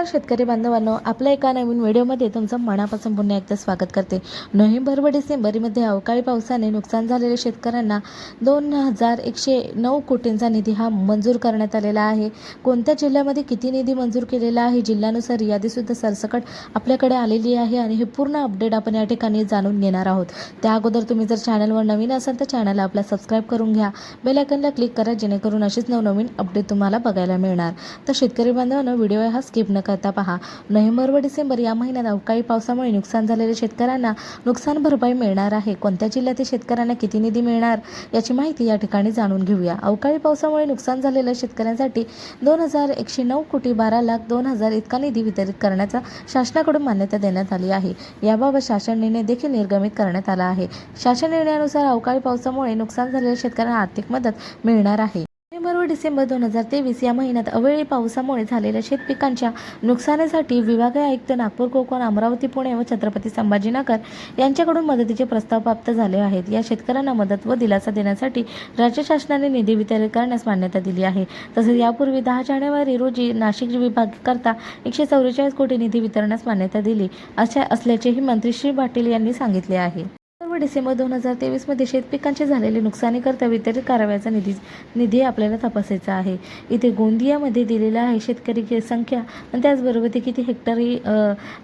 नमस्कार शेतकरी बांधवांनो आपल्या एका नवीन व्हिडिओमध्ये तुमचं मनापासून पुन्हा एकदा स्वागत करते. नोव्हेंबर व डिसेंबरमध्ये अवकाळी पावसाने नुकसान झालेल्या शेतकऱ्यांना दोन हजार एकशे नऊ कोटींचा निधी हा मंजूर करण्यात आलेला आहे. कोणत्या जिल्ह्यामध्ये किती निधी मंजूर केलेला आहे जिल्ह्यानुसार यादीसुद्धा सरसकट आपल्याकडे आलेली आहे आणि हे पूर्ण अपडेट आपण या ठिकाणी जाणून घेणार आहोत. त्या अगोदर तुम्ही जर चॅनलवर नवीन असाल तर चॅनलला आपला सबस्क्राईब करून घ्या. बेलायकनला क्लिक करा जेणेकरून अशीच नवनवीन अपडेट तुम्हाला बघायला मिळणार. तर शेतकरी बांधवांना व्हिडिओ हा स्किप न करता पहा. नोव्हेंबर व डिसेंबर या महिन्यात अवकाळी पावसामुळे नुकसान झालेल्या शेतकऱ्यांना नुकसान भरपाई मिळणार आहे. कोणत्या जिल्ह्यातील शेतकऱ्यांना किती निधी मिळणार याची माहिती या ठिकाणी जाणून घेऊया. अवकाळी पावसामुळे नुकसान झालेल्या शेतकऱ्यांसाठी दोन हजार एकशे नऊ कोटी बारा लाख दोन हजार इतका निधी वितरित करण्याचा शासनाकडून मान्यता देण्यात आली आहे. याबाबत शासन निर्णय देखील निर्गमित करण्यात आला आहे. शासन निर्णयानुसार अवकाळी पावसामुळे नुकसान झालेल्या शेतकऱ्यांना आर्थिक मदत मिळणार आहे. नोव्हेंबर व डिसेंबर दोन हजार तेवीस या महिन्यात अवेळी पावसामुळे झालेल्या शेतपिकांच्या नुकसानीसाठी विभागीय आयुक्त नागपूर कोकण अमरावती पुणे व छत्रपती संभाजीनगर यांच्याकडून मदतीचे प्रस्ताव प्राप्त झाले आहेत. या शेतकऱ्यांना मदत व दिलासा देण्यासाठी राज्य शासनाने निधी वितरित करण्यास मान्यता दिली आहे. तसेच यापूर्वी दहा जानेवारी रोजी नाशिक विभागाकरता एकशे चौवेचाळीस कोटी निधी वितरणास मान्यता दिली अशा असल्याचेही मंत्री श्री पाटील यांनी सांगितले आहे. डिसेंबर दोन हजार तेवीसमध्ये शेतपिकांचे झालेले नुकसानीकरता वितरित करावयाचा निधी निधी आपल्याला तपासायचा आहे. इथे गोंदियामध्ये दिलेला आहे शेतकरी संख्या आणि त्याचबरोबर ते किती हेक्टरी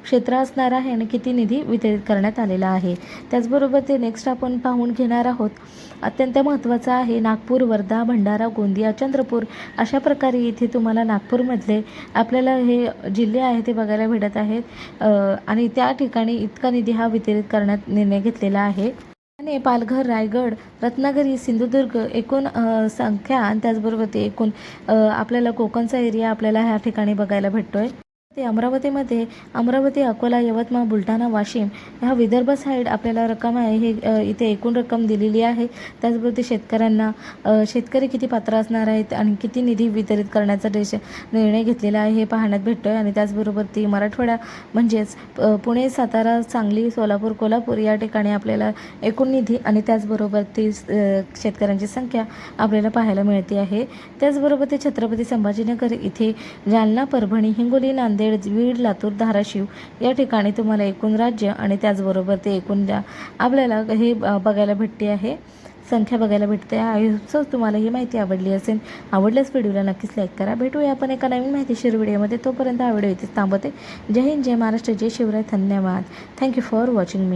क्षेत्र असणार आहे आणि किती निधी वितरित करण्यात आलेला आहे. त्याचबरोबर ते नेक्स्ट आपण पाहून घेणार आहोत. अत्यंत महत्त्वाचं आहे नागपूर वर्धा भंडारा गोंदिया चंद्रपूर अशा प्रकारे इथे तुम्हाला नागपूरमधले आपल्याला हे जिल्हे आहे ते बघायला भेटत आहेत. आणि त्या ठिकाणी इतका निधी हा वितरित करण्यात निर्णय घेतलेला आहे. ठाणे पालघर रायगड रत्नागिरी सिंधुदुर्ग एकूण संख्या आणि त्याचबरोबर ते एकूण आपल्याला कोकणचा एरिया आपल्याला ह्या ठिकाणी बघायला भेटतोय. ते अमरावतीमध्ये अमरावती अकोला यवतमाळ बुलढाणा वाशिम ह्या विदर्भ साईड आपल्याला रक्कम आहे. हे इथे एकूण रक्कम दिलेली आहे. त्याचबरोबर ते शेतकऱ्यांना शेतकरी किती पात्र असणार आहेत आणि किती निधी वितरित करण्याचा देश निर्णय घेतलेला आहे हे पाहण्यात भेटतो आहे आणि त्याचबरोबर ती मराठवाडा म्हणजेच पुणे सातारा सांगली सोलापूर कोल्हापूर या ठिकाणी आपल्याला एकूण निधी आणि त्याचबरोबर ती शेतकऱ्यांची संख्या आपल्याला पाहायला मिळते आहे. त्याचबरोबर ते छत्रपती संभाजीनगर इथे जालना परभणी हिंगोली नांदेड बीड लातूर धाराशिव या ठिकाणी तुम्हाला एकूण राज्य आणि त्याचबरोबर ते एकूण आपल्याला हे बघायला भेटते आहे संख्या बघायला भेटते आहे सो तुम्हाला ही माहिती आवडली असेल आवडल्यास व्हिडिओला नक्कीच लाईक करा. भेटूया आपण एका नवीन माहितीशीर व्हिडिओमध्ये. तोपर्यंत हा व्हिडिओ इथेच थांबवते. जय हिंद जय महाराष्ट्र जय शिवराय. धन्यवाद. Thank you for watching me